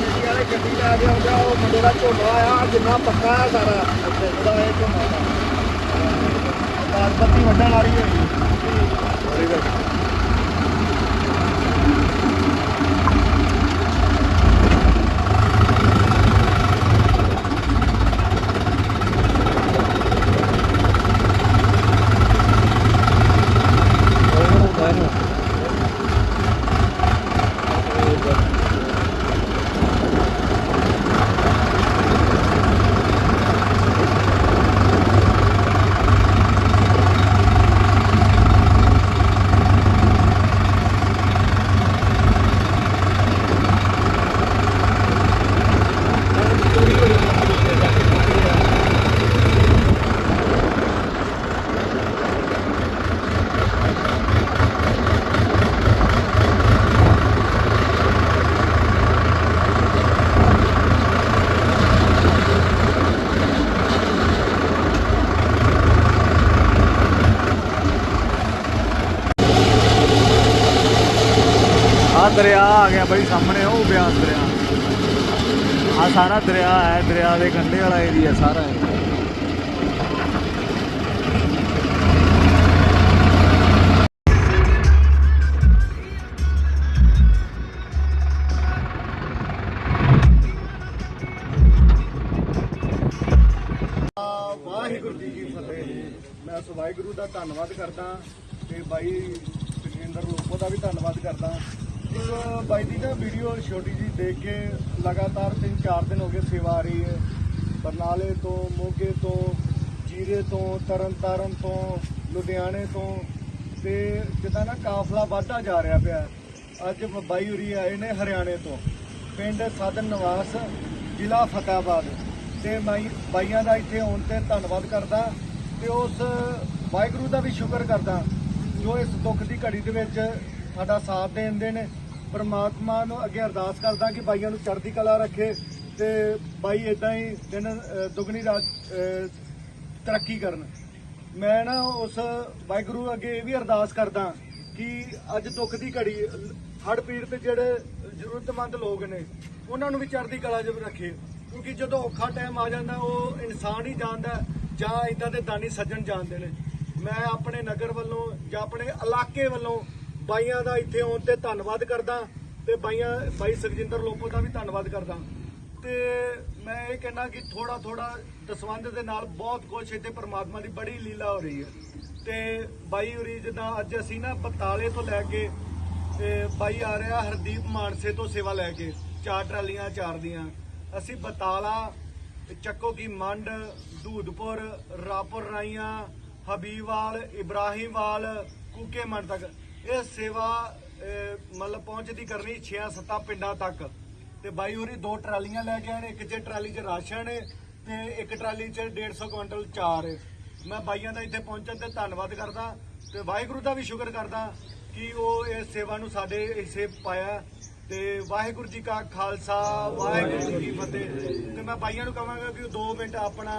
ਗੱਡੀ ਵਾਲੇ ਗੱਡੀ ਲੈ ਕੇ ਝੋਨਾ ਆ ਜਿੰਨਾ ਪੱਕਾ ਹੈ ਸਾਰਾ ਉਹਦਾ ਇਹ ਝੋਨਾ ਦਾ ਬਾਸਪਤੀ ਵੱਢਣ ਵਾਲੀ ਹੋਈ ਆ ਦਰਿਆ ਆ ਗਿਆ ਬਈ, ਸਾਹਮਣੇ ਉਹ ਬਿਆਸ ਦਰਿਆ। ਆ ਸਾਰਾ ਦਰਿਆ ਹੈ, ਦਰਿਆ ਦੇ ਕੰਢੇ ਵਾਲਾ ਏਰੀਆ ਸਾਰਾ ਇਹ ਵਾਹਿਗੁਰੂ ਜੀ ਕੀ ਫਤਿਹ ਮੈਂ ਉਸ ਵਾਹਿਗੁਰੂ ਦਾ ਧੰਨਵਾਦ ਕਰਦਾ ਤੇ ਬਾਈ ਸੁਖਿੰਦਰ ਲੋਕੋ ਦਾ ਵੀ ਧੰਨਵਾਦ ਕਰਦਾ ਬਾਈ ਦੀ ਨਾ ਵੀਡੀਓ ਛੋਟੀ ਜੀ ਦੇਖ ਕੇ ਲਗਾਤਾਰ 3-4 ਦਿਨ ਹੋ ਗਏ ਸੇਵਾ ਆ ਰਹੀ ਹੈ। ਬਰਨਾਲੇ ਤੋਂ, ਮੋਗੇ ਤੋਂ, ਜੀਰੇ ਤੋਂ, ਤਰਨਤਾਰਨ ਤੋਂ, ਲੁਧਿਆਣੇ ਤੋਂ ਤੇ ਜਿੱਦਾਂ ਨਾ ਕਾਫਲਾ ਵੱਧਦਾ ਜਾ ਰਿਹਾ ਪਿਆ। ਅੱਜ ਬਾਈ ਹੁਰੀ ਆਏ ਨੇ ਹਰਿਆਣੇ ਤੋਂ। ਪਿੰਡ ਸਾਧਨ ਨਿਵਾਸ, ਜ਼ਿਲ੍ਹਾ ਫਤਿਹਾਬਾਦ। ਤੇ ਮੈਂ ਬਾਈਆਂ ਦਾ ਇੱਥੇ ਆਉਣ ਤੇ ਧੰਨਵਾਦ ਕਰਦਾ ਤੇ ਉਸ ਵਾਹਿਗੁਰੂ ਦਾ ਵੀ ਸ਼ੁਕਰ ਕਰਦਾ ਜੋ ਇਸ ਦੁੱਖ ਦੀ ਘੜੀ ਦੇ ਵਿੱਚ ਸਾਡਾ ਸਾਥ ਦੇਂਦੇ ਨੇ। ਪਰਮਾਤਮਾ ਨੂੰ ਅੱਗੇ ਅਰਦਾਸ ਕਰਦਾ ਕਿ ਬਾਈਆਂ ਨੂੰ ਚੜ੍ਹਦੀ ਕਲਾ ਰੱਖੇ ਤੇ ਬਾਈ ਇਦਾਂ ਹੀ ਦਿਨ ਅਹ, ਦੁੱਗਣੀ ਰਾਤ ਤਰੱਕੀ ਕਰਨ। ਮੈਂ ਨਾ ਉਸ ਵਾਹਿਗੁਰੂ ਅੱਗੇ ਇਹ ਵੀ ਅਰਦਾਸ ਕਰਦਾ ਕਿ ਅੱਜ ਦੁੱਖ ਦੀ ਘੜੀ ਹੜ ਪੀੜ ਤੇ ਜਿਹੜੇ ਜ਼ਰੂਰਤਮੰਦ ਲੋਕ ਨੇ ਉਹਨਾਂ ਨੂੰ ਵੀ ਚੜ੍ਹਦੀ ਕਲਾ 'ਚ ਰੱਖੇ। ਕਿਉਂਕਿ ਜਦੋਂ ਔਖਾ ਟਾਈਮ ਆ ਜਾਂਦਾ ਉਹ ਇਨਸਾਨ ਹੀ ਜਾਣਦਾ ਜਾਂ ਇਦਾਂ ਦੇ ਦਾਨੀ ਸੱਜਣ ਜਾਣਦੇ ਨੇ। ਮੈਂ ਆਪਣੇ ਨਗਰ ਵੱਲੋਂ ਜਾਂ ਆਪਣੇ ਇਲਾਕੇ ਵੱਲੋਂ ਬਾਈਆਂ ਦਾ ਇੱਥੇ ਆਉਣ ਤੇ ਧੰਨਵਾਦ ਕਰਦਾ ਤੇ ਬਾਈਆਂ, ਬਾਈ ਸੁਖਜਿੰਦਰ ਲੋਪੋ ਦਾ ਵੀ ਧੰਨਵਾਦ ਕਰਦਾ। ਤੇ ਮੈਂ ਇਹ ਕਹਿਣਾ ਕਿ ਥੋੜਾ ਥੋੜਾ ਦਸਵੰਦ ਦੇ ਨਾਲ ਬਹੁਤ ਕੁਝ ਇੱਥੇ ਪਰਮਾਤਮਾ ਦੀ ਬੜੀ ਲੀਲਾ ਹੋ ਰਹੀ ਹੈ। ਤੇ ਬਾਈ ਉਰੀ ਜਿੱਦਾਂ ਅੱਜ ਅਸੀਂ ਨਾ ਬਤਾਲੇ ਤੋਂ ਲੈ ਕੇ ਤੇ ਬਾਈ ਆ ਰਿਹਾ ਹਰਦੀਪ ਮਾਨਸੇ ਤੋਂ ਸੇਵਾ ਲੈ ਕੇ, ਚਾਰ ਟਰਾਲੀਆਂ, ਚਾਰ ਦੀਆਂ। ਅਸੀਂ ਬਤਾਲਾ, ਚੱਕੋ ਕੀ ਮੰਡ ਦੂਦਪੁਰ ਰਾਪੁਰ ਰਾਈਆਂ ਹਬੀਬਵਾਲ ਇਬਰਾਹੀਮਵਾਲ ਕੂਕੇ ਮੰਡ ਤੱਕ ਇਹ ਸੇਵਾ ਮਤਲਬ ਪਹੁੰਚਦੀ ਕਰਨੀ 6-7 ਪਿੰਡਾਂ ਤੱਕ। ਤੇ ਬਾਈ ਹੋਰੀ ਦੋ ਟਰਾਲੀਆਂ ਲੈ ਕੇ ਆਏ ਇੱਕ 'ਚ ਟਰਾਲੀ 'ਚ ਰਾਸ਼ਨ ਹੈ ਤੇ ਇੱਕ ਟਰਾਲੀ 'ਚ 150 ਕੁਇੰਟਲ ਚਾਰ ਹੈ ਮੈਂ ਬਾਈਆਂ ਦਾ ਇੱਥੇ ਪਹੁੰਚਣ ਤੇ ਧੰਨਵਾਦ ਕਰਦਾ, ਤੇ ਵਾਹਿਗੁਰੂ ਦਾ ਵੀ ਸ਼ੁਕਰ ਕਰਦਾ ਕਿ ਉਹ ਇਸ ਸੇਵਾ ਨੂੰ ਸਾਡੇ ਹਿੱਸੇ ਪਾਇਆ। ਤੇ ਵਾਹਿਗੁਰੂ ਜੀ ਕਾ ਖਾਲਸਾ, ਵਾਹਿਗੁਰੂ ਜੀ ਕੀ ਫਤਿਹ। ਤੇ ਮੈਂ ਬਾਈਆਂ ਨੂੰ ਕਹਾਂਗਾ ਕਿ ਉਹ 2 ਮਿੰਟ ਆਪਣਾ